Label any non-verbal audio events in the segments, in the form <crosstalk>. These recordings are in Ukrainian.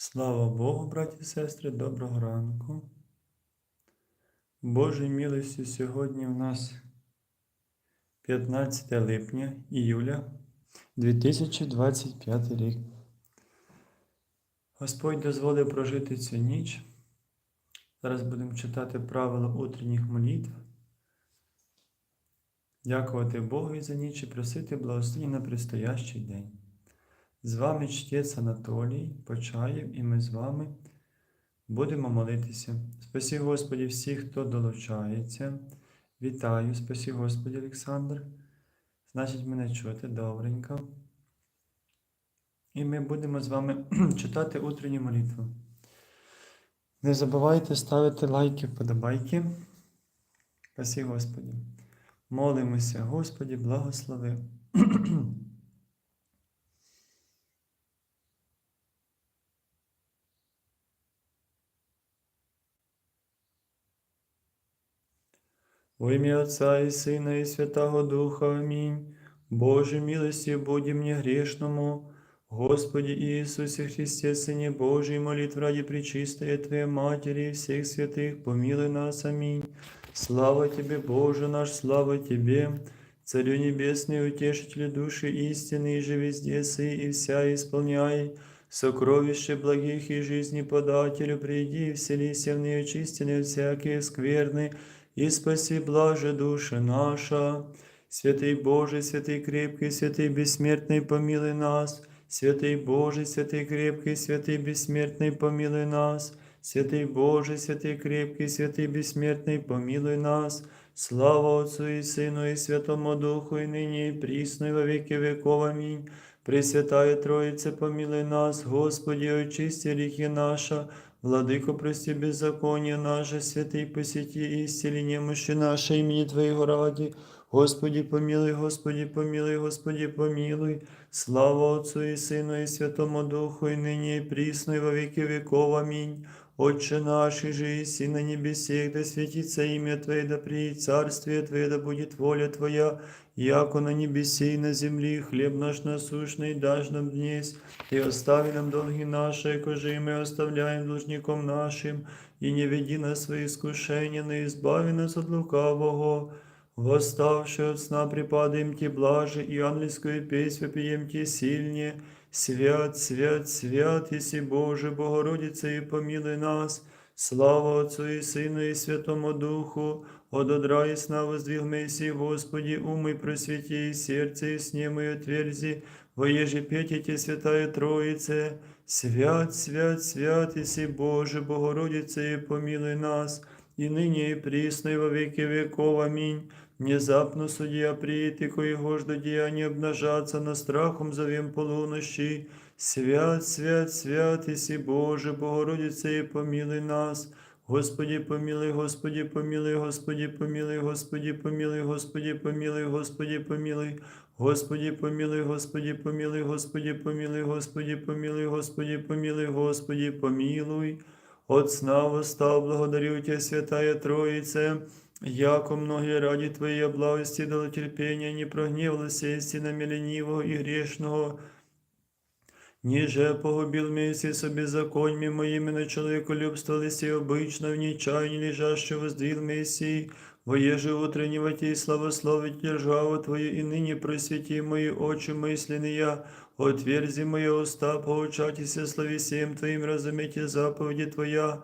Слава Богу, браті і сестри, доброго ранку. Божій милості сьогодні у нас 15 липня іюля 2025 рік. Господь дозволив прожити цю ніч. Зараз будемо читати правила утренніх молитв. Дякувати Богу за ніч і просити благословення на предстоящий день. З вами чтець Анатолій Почаєв, і ми з вами будемо молитися. Спасі Господі всіх, хто долучається. Вітаю, спасі Господі, Олександр. Значить, мене чути добренько. І ми будемо з вами <clears throat> читати утренню молитву. Не забувайте ставити лайки, вподобайки. Спасі Господі. Молимося, Господі, благослови. <clears throat> Во ім'я Отця і Сина, і Святого Духа. Амінь. Боже, милості буді мені грешному, Господи Иисусе Христе, Сыне Божий, молитв ради Пречистая Твоей Матери и всех святых, помилуй нас. Аминь. Слава Тебе, Боже наш, слава Тебе, Царю Небесный, Утешителю души истины, и же везде сы, и вся исполняй, сокровище благих и жизни подателю, приди и вселися в нее очистенные всякие скверны, и спаси блаже душа наша. Святый Боже, святый крепкий, святый бессмертный, помилуй нас. Святый Боже, святый крепкий, святый бессмертный, помилуй нас. Святый Боже, святый крепкий, святый бессмертный, помилуй нас. Слава Отцу и Сыну и Святому Духу, и ныне и присно, и во веки веков. Аминь. Пресвятая Троица, помилуй нас, Господи, очисти грехи наша, Владыко, прости беззаконие наше, святый посети и исцели немощи наши, имени Твоего ради. Господи, помилуй, Господи, помилуй, Господи, помилуй. Слава Отцу и Сыну и Святому Духу, и ныне и присно, и во веки веков. Аминь. Отче наш, и же на небесех, да светится имя Твое, да приедет царствие Твое, да будет воля Твоя, яко на небесе и на земле, хлеб наш насущный дашь нам днесь, и остави нам долги наши, кожи мы оставляем должником нашим, и не веди нас в свои искушения, но избави нас от лукавого. Восставши от сна припадаем Ти блаже, и ангельскую песнь вопием Ти сильнее. Свят, свят, свят, Иси Боже, Богородица, и помилуй нас. Слава Отцу и Сыну и Святому Духу, от одра и сна воздвиг Месси, Господи, умы просвети, и сердце и сне мое отверзи, воеже петите, Святая Троице. Свят, свят, свят, Иси Боже, Богородица, и помилуй нас, и ныне и присно, и во веки веков. Аминь. Внезапно судья приит, и коего жду деяния обнажаться, на страхом зовем полунощи. Свят, свят, свят, Иси Боже, Богородице, и помилуй нас. Господи, помилуй, Господи, помилуй, Господи, помилуй, Господи, помилуй, Господи, помилуй, Господи, помилуй. Господи, помилуй, Господи, помилуй, Господи, помилуй, Господи, помилуй, Господи, помилуй, Господи, помилуй. От сна восстал, благодарю Тебя, Святая Троице, яко многие ради Твоей благости дало терпения, не прогневалась истина ленивого и грешного, Ніже погубил Месси со беззаконьми моими на человеколюбствовались и обычно в нечаянии лежаще воздвиг Мессии, воеже утреннего Ти славословить державу Твою, и ныне просвети мои очи мысленные, отверзи мои уста, поучайтесь слави всем Твоим, разумейте заповеди Твоя,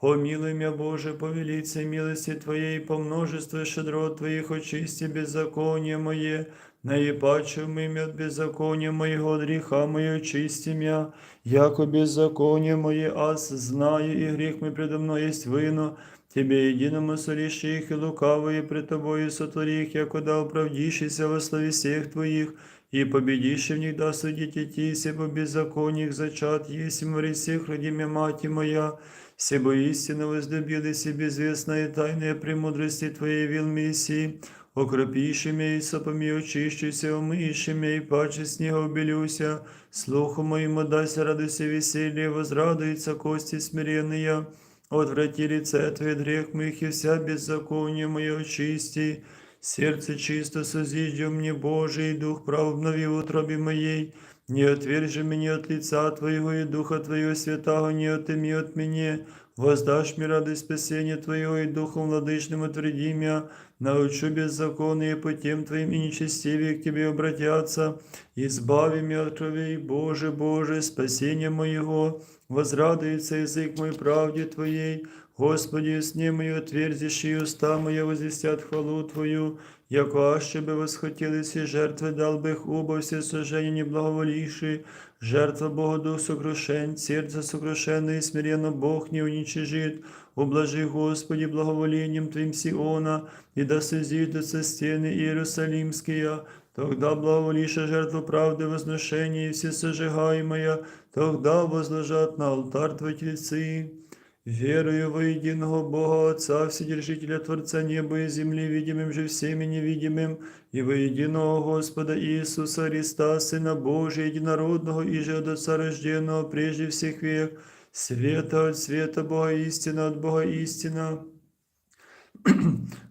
Помилуй меня, Боже, по велице милости Твоей, по множеству щедрот Твоих, очисти беззаконие мое, наипаче мимя от беззакония моего, греха мое, очисти меня, яко беззаконие мое, аз знаю, и грех мой предо мной есть вино, Тебе единому соріши их, и лукавые пред Тобою сотвори их, яко да оправдишися во славе всех Твоих, и победивший в них да судить идти, себо беззаконник зачат, есть море всех родимя мать моя, себо истинно возлюбились и безвестная тайная премудрости Твоей вил Мессии, окропиши меня и сопами очищуся, умыши и паче снега убелюся, слуху моему дайся радуйся веселье, возрадуется кости смиренные, отврати лице Твое от грех моих и вся беззаконие мое очисти, сердце чисто созиждем мне Божий, дух прав обнови в утробе моей, не отвержи меня от лица Твоего и Духа Твоего святого не отыми от меня, воздашь мне радость спасения Твоего и Духом владычным отвреди меня, научу беззаконные путем Твоим и нечестивее к Тебе обратятся, избави меня от крови, Боже, Боже, спасение моего, возрадуется язык мой правде Твоей, Господи, сне мою отверзишь, и уста моя возвестят хвалу Твою, яко аще бы восхотелись и жертвы дал бы их убо все сожжения не благоволивши, жертва Бога Дух сокрушен, сердце сокрушенное и смиренно Бог не уничижит, ублажи, Господи, благоволением Твоим Сиона, и да созидутся стены Иерусалимские, Тогда благоволиша жертву правды возношения и все сожигаемое, тогда возложат на алтарь Твои тельцы. Верую во единого Бога Отца, Вседержителя Творца неба и земли, видимым же всеми невидимым, и во единого Господа Иисуса Христа, Сына Божия, единородного и же от Отца рожденного прежде всех век, света от света Бога истина от Бога истина,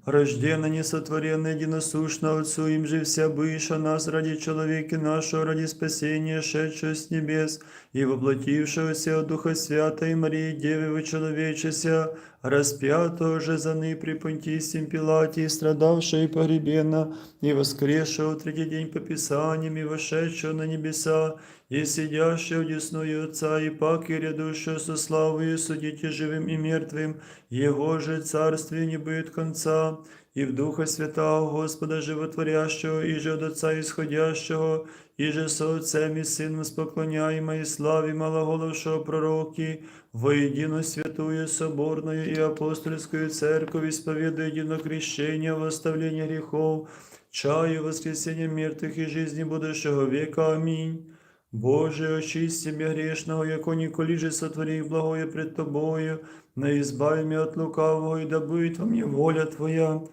рожденно несотворенно единосущно Отцу, им же вся быша нас ради человека нашего, ради спасения, шедшего с небес, и воплотившегося от Духа Святой Марии, Девы вычеловечеся, распятого же за ны при Понтийском Пилате, и страдавшего и погребенно, и воскресшего в третий день по Писаниям, и вошедшего на небеса, и сидящего одесную Отца, и пак и рядущего со славою судите живым и мертвым, Его же царствие не будет конца, и в Духа Святого Господа Животворящего, и же от Отца исходящего, и же со Отцем и Сыном споклоняемо и славе малоголовшего пророки, воедино святую соборную и апостольскую церковь, исповедуя едино крещение, восставление грехов, чаю воскресения мертвых и жизни будущего века. Аминь. Боже, очисти меня грешного, яко же сотвори благое пред Тобою, на избави меня от лукавого, и да будет во мне воля Твоя.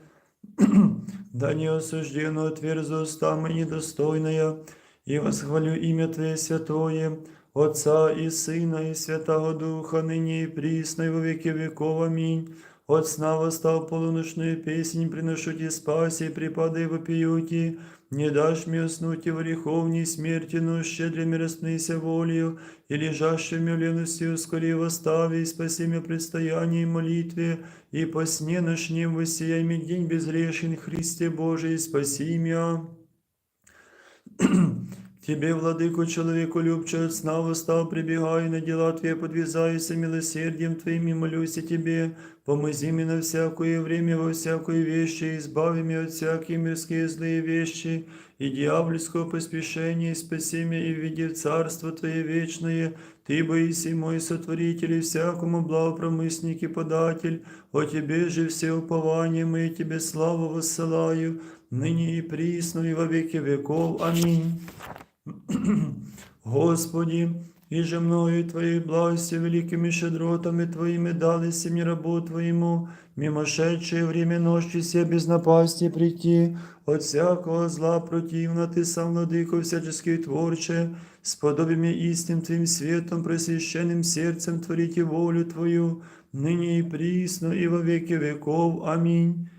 <clears throat> да не осуждено отверзу уста недостойная, и восхвалю имя Твое святое, Отца и Сына и Святого Духа, ныне и присно, и во веки веков. Аминь. От сна восстав полуночную песнь, приношу Ти спаси, припадай вопиюти, не дашь мне уснуть и в греховней смерти, но щедрыми распнися волею, и лежащими в лености ускори восстави, и спаси меня предстоянии и молитве, и по сне ночнем воссияй мне день безгрешен, Христе Божий, спаси меня. Тебе, владыку, человеку любче от сна восстал, прибегай на дела Твои, подвязайся милосердием Твоим и молюсь о Тебе. Помози мне на всякое время, во всякой вещи, избави меня от всякие мирские злые вещи, и дьявольского поспешения, и спаси меня и введи в Царство Твое вечное. Ты, Боиси мой сотворитель, и всякому благопромысник и податель, о Тебе же все упования мои, Тебе славу воссылаю, ныне и присно, и во веки веков. Аминь. <clears throat> Господи, и же мною Твоей благости великими щедротами Твоими дались мне рабу Твоему, мимошедшее время ночи все без напасти прийти, от всякого зла противно Ты сам, владыко всяческий творче, сподоби мне истин Твоим светом, просвященным сердцем творите волю Твою, ныне и присно, и во веки веков. Аминь.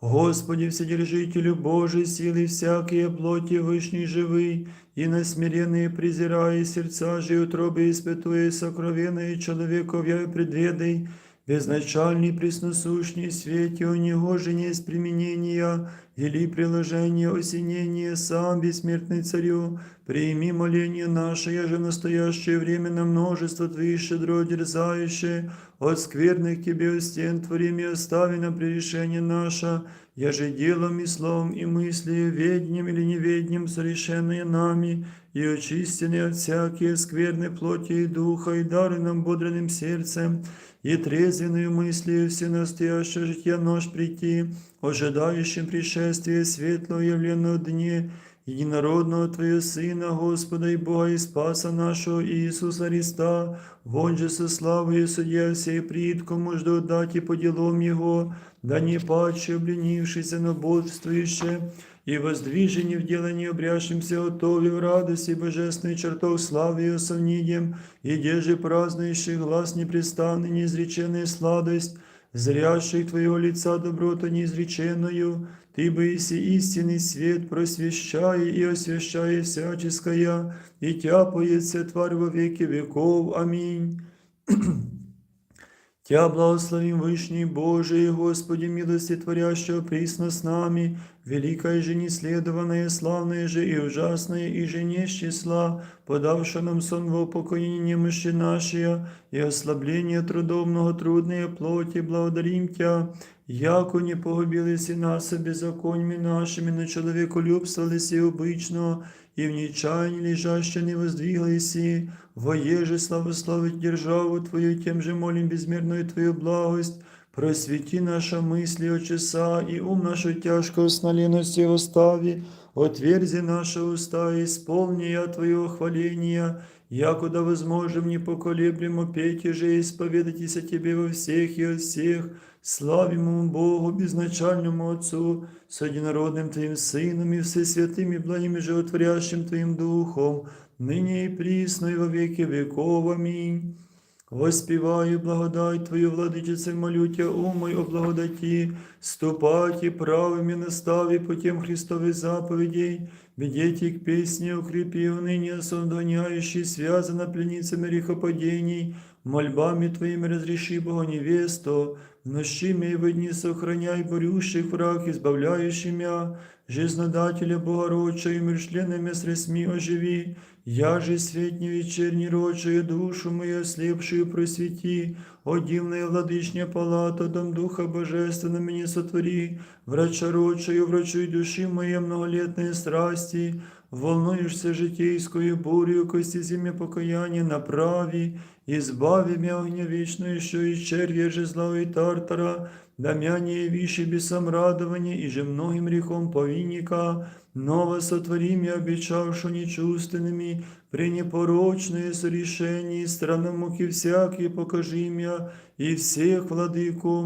Господи, Вседержителю Божий, силы всякие плоти вышней живый, и на смиренные презирая сердца же и утробы испытуя сокровенные человеков я предведай, безначальный пресносущный свете, у него же есть применения, или приложение осенения, сам бессмертный царю, прими моление наше, я же в настоящее время на множество Твоих щедро дерзающее, от скверных Тебе у стен творими остави на пререшение наше, я же делом и словом и мыслью, веднем или неведнем, совершенные нами, и очистенные от всякие скверны плоти и духа, и дары нам бодренным сердцем, и трезвенную мыслью все настоящее житья нож прийти, ожидающим пришествия светлого явленного дне, единородного Твоего Сына, Господа и Бога и Спаса нашего Иисуса Христа, вон же со славою судья всей прид, кому жду дать и по делам Его, да не паче обленившийся, но бодствующе, и воздвижение в делании обрящимся готове в радости божественной чертов славы и осовнидем, и деже празднующий глаз непрестанный, неизреченная сладость, зрящих Твоего лица доброту неизреченную, Ты бы иси истинный свет, просвещай и освящай всяческая, и тяпается тварь во веки веков. Аминь. <clears throat> Тя благословим Вышний Божий, Господи, милости творящего присно с нами, великая же неследованная, славная же и ужасная, и же не с числа, подавшая нам сон в упокоение немощи нашей, и ослабление трудов многотрудные плоти, благодарим Тя, яко не погубились и нас беззаконьми нашими, но человеколюбствовались и обычно, и в нечаянии лежаще не воздвиглись, воеже славословить державу Твою, тем же молим безмерную Твою благость, просвети наша мысли от часа, и ум нашу тяжкую наленостью остави, отверзи наши уста, исполни я Твоего хваления, якуда возможем не поколеблемо петь же исповедайтесь о Тебе во всех и от всех, Славимо Богу, безначальному Отцу, с одинородным Твоим Сыном и Всесвятым и благим и животворящим Твоим Духом, ныне и присно и во веки веков. Аминь. Воспіваю благодать Твою, владичице, молю Тя, умой о благодаті, ступати правими настави путем Христовых заповедей, ведите к песне укрепи уныние сондоняющий, связано пленницами грехопадений, мольбами Твоими разреши Бога невесту, нощими и в дни сохраняй борющих враг, избавляющий мя, жизнодателя Богородча и миршленными средствами оживи, я же светни вечерней рочою душу мою ослепшую просвети, о дивная владычня палата, дом Духа Божественного мне сотвори, врача рочою, врачуй души моей многолетные страсти, волнуешься житейскую бурю, кости зиме покаяние направи, избави меня огня вечную, еще и червя же зла и тартара, да мя не виши бесом радования, и же многим грехом повинника, Ново сотворим я обещавши нечувственными, при непорочные сорешении, странам муки всякие покажи я, и всех владыку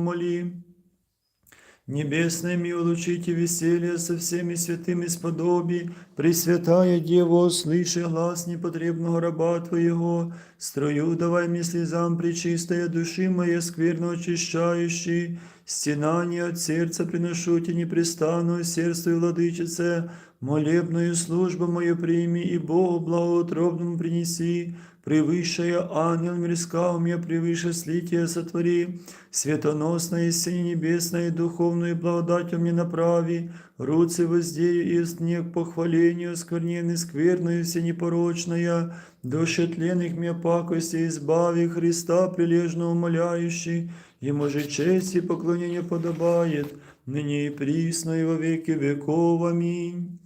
молим. Небесными улучите веселье со всеми святыми сподоби, Пресвятая Дева, услыши глаз непотребного раба Твоего, строю давай мне слезам причистая души моей скверно очищающей, стенание от сердца приношу тебе непрестанную сердцу и владычице, молебную службу мою прими и Богу благоутробному принеси, превыше ангел мирска, у меня превыше слития сотвори, светоносное сине небесное, духовную благодать мне направи, руцы воздею и снег похвалению, скверненный скверную всенепорочная, души тленных мне пакости избави Христа прилежно умоляющий, Ему же честь и поклонение подобает, ныне и присно и во веки веков. Аминь.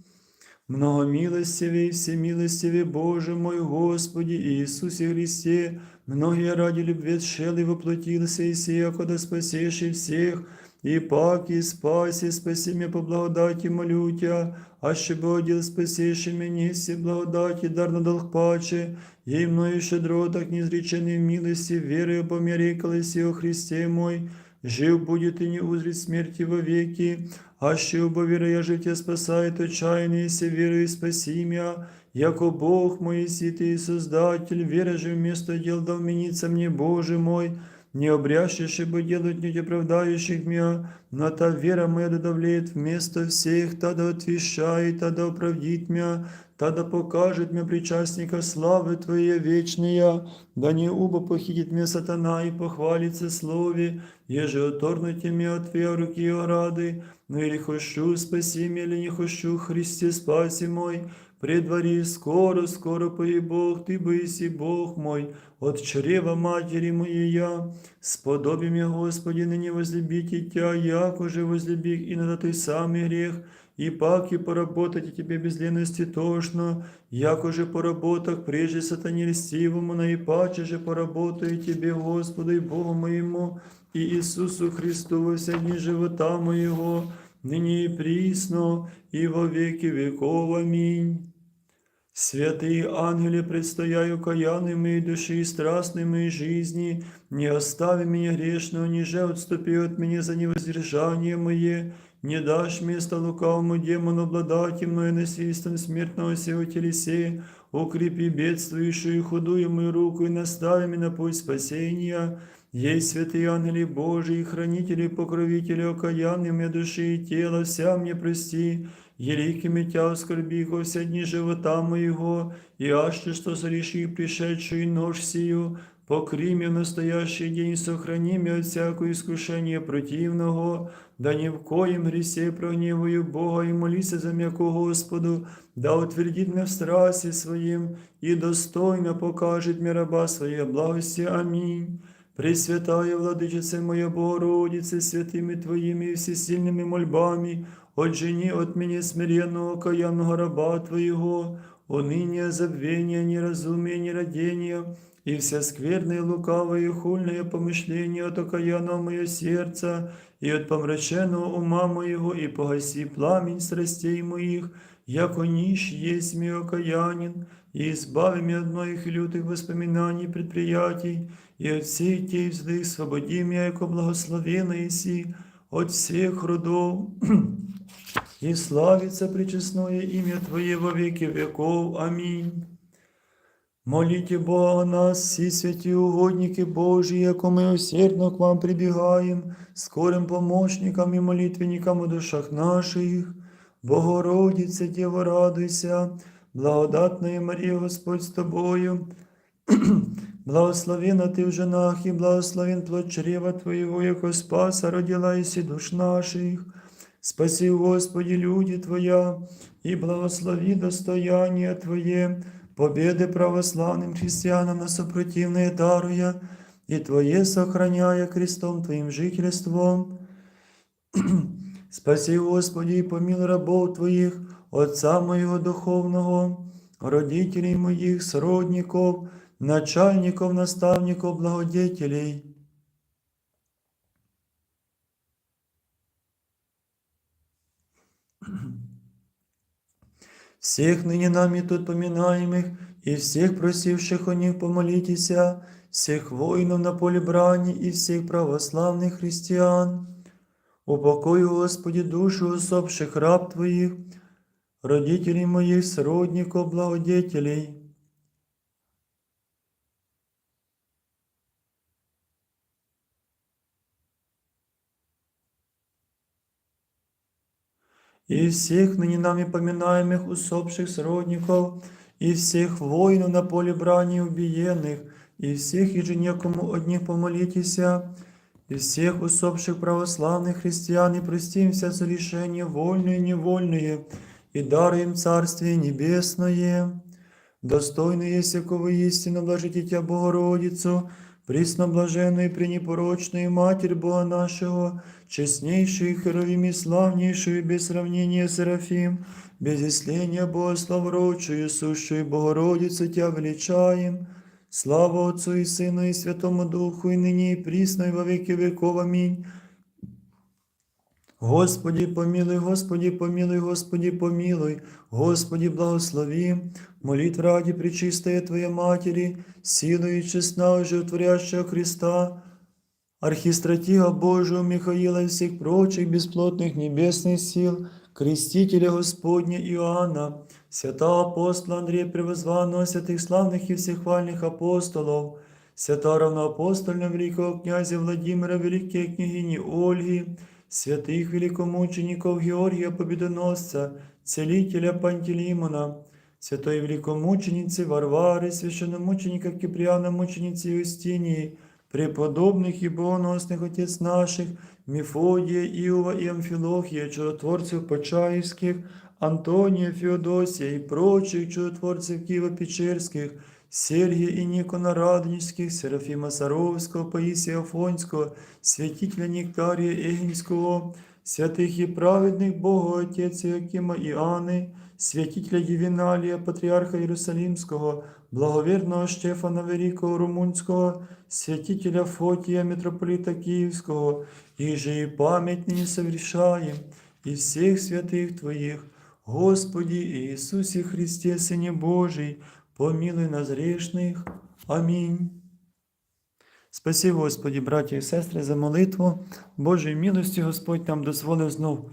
Многомилостивый, всемилостивый Боже мой Господи Иисусе Христе, многие ради любви тшел и воплотился и сия, когда спасешь и всех, и паки, спаси, спаси меня по благодати, молю Тя, аще бы одел спасешь меня, все благодати, дар на долг паче, ей мною щедро, так неизреченной милости, верою померекалась о Христе мой, жив будет и не узрит смерти вовеки, аще оба вера я життя спасает отчаянный, се верою спаси мя, яко Бог мой, ситый и Создатель, вера же вместо дел дал мениться мне, Боже мой, не обрящешь бы делать не оправдающих меня, но та вера моя додавлеет вместо всех, та да отвещает, та да оправдит меня, та да покажет мне причастника славы Твоей вечная, да не убо похитит мне сатана и похвалится слове, еже оторнуте меня от Твоей руки ограды, но или хочу спаси меня, или не хочу, Христе спаси мой, при дворі скоро, скоро пої Бог, Ты боїсі Бог мой, от чрева матери моєя, сподоби мне, Господи, ныне возлюбить Тя, як уже возлюбих и на Ты самый грех, и пак и поработать тебе без ленности тошно, як уже поработах прежде сатане льстивому, на и же поработаю тебе, Господу и Богу моему, и Иисусу Христу во живота моего, ныне и присно, и во веки веков. Аминь. Святые ангели, предстояю каянной моей души и страстной моей жизни, не остави меня грешного, ниже отступи от меня за невоздержание мое, не дашь место лукавому демону обладать мною насильством смертного сего телесе, укрепи бедствующую и худую мою руку и настави меня на путь спасения. Есть святые ангели Божии, хранители, покровители, окаянные мне души и тела, вся мне прости, Еликими тя оскорби во все дни живота моего, и аще что сореши пришедшую нож сию, покри меня в настоящий день, и сохрани меня от всякого искушения противного, да ни в коем гресе прогневаю Бога и молися за м'яко Господу, да утвердит меня в страсти своим, и достойно покажет мне раба своей благости. Аминь. Пресвятая Владычице моя Богородице, святыми Твоими и всесильными мольбами, отжени от меня смиренного каянного раба Твоего, уныние, забвение, неразумие, нерадение, и все скверные, лукавые, хульные помышления от окаянного мое сердца, и от помраченного ума моего, и погаси пламень страстей моих, яко нищ есть мой окаянин, и избави меня от моих лютых воспоминаний, предприятий, и от всех тех злых свободи меня, яко благословенный си, от всех родов, <clears throat> и славится пречестное имя Твое во веки веков. Аминь. Молите Бога нас, всі святі угодники Божі, яко ми усердно к вам прибігаємо, скорим помощникам і молитвенникам у душах наших. Богородице, Дєво, радуйся, благодатная Марія, Господь з тобою. <clears throat> Благословена ти в женах, і благословен плод чрева Твоего, яко спаса родила иси душ наших. Спаси, Господи, люди Твоя, и благослови достояние Твое, победы православным христианам на сопротивные даруя, и Твое сохраняя крестом Твоим жительством. <clears throat> Спаси, Господи, и помилуй рабов Твоих, отца моего духовного, родителей моих, сродников, начальников, наставников, благодетелей. Всех ныне нами тут поминаемых и всех просивших о них помолитеся, всех воинов на поле брани и всех православных христиан. Упокой, Господи, душу усопших раб Твоих, родителей моих, сродников, благодетелей. и всех ныне нами поминаемых усопших сродников, и всех воинов на поле брани убиенных, и всех еженекому от них помолитеся, и всех усопших православных христиан, и простим все сорешения вольные и невольные, и даруем Царствие Небесное. Достойно есть якого истинно блажите Тя Богородицу, пресноблаженную пренепорочної Матір Бога нашего, честнейшую, херовим и славнейшую, без сравнения Серафим, без исления Богославрочую, сущую Богородицу Тя величаем. Слава Отцу и Сыну и Святому Духу, и ныне и присно, и во веки веков. Аминь. Господи, помилуй, Господи, помилуй, Господи, помилуй, Господи, благослови, молитв ради Пречистая Твоя Матери, силою и честна, животворящего Христа, архистратига Божию Михаила и всех прочих бесплотных небесных сил, крестителя Господня Иоанна, святого апостола Андрея Превозванного, святых славных и всехвальных апостолов, святого равноапостольного великого князя Владимира, великой княгини Ольги, святых великомучеников Георгия Победоносца, целителя Пантелеймона, святой великомученицы Варвары, священномученика Киприана, мученицы Юстинии, преподобных и богоносных отец наших, Мефодия, Иова и Амфилохия, чудотворцев Почаевских, Антонія, Феодосія і прочих чудотворців Києво-Печерських, Сергія і Нікона Радонівських, Серафіма Саровського, Паїсія Афонського, святителя Нектарія Егінського, святих і праведних Богу Отець Якима і Анни, святителя Євіналія, Патріарха Єрусалімського, благовірного Штефана Великого Румунського, святителя Фотія, митрополита Київського, і же і пам'ять нині совершаєм, і всіх святих Твоїх, Господі Ісусі Христе, Сині Божий, помилуй нас грішних. Амінь. Спасі, Господі, браті і сестри, за молитву. Божої милості Господь нам дозволив знов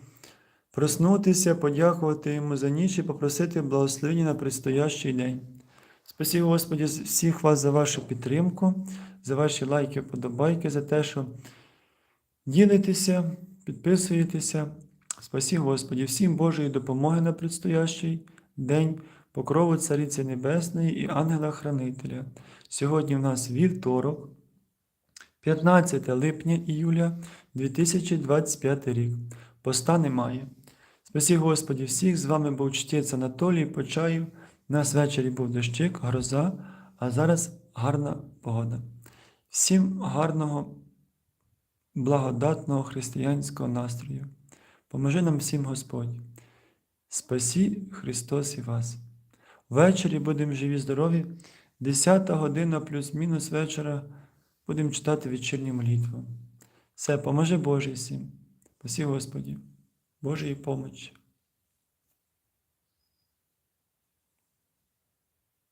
проснутися, подякувати Йому за ніч і попросити благословення на предстоящий день. Спасі, Господі, всіх вас за вашу підтримку, за ваші лайки, подобайки, за те, що ділитеся, підписуєтеся. Спасі, Господі, всім Божої допомоги на предстоящий день, покрову Цариці Небесної і ангела-хранителя. Сьогодні в нас вівторок, 15 липня іюля 2025 рік. Поста немає. Спасі Господі, всіх з вами був чтець Анатолій Почаїв. У нас ввечері був дощик, гроза, а зараз гарна погода. Всім гарного, благодатного християнського настрою. Поможи нам всім Господь. Спасі Христос і вас. Ввечері будемо живі, здорові. 10 година плюс-мінус вечора будемо читати вечірню молитву. Все, поможе Боже всім. Спасі Господі, Божої помочі.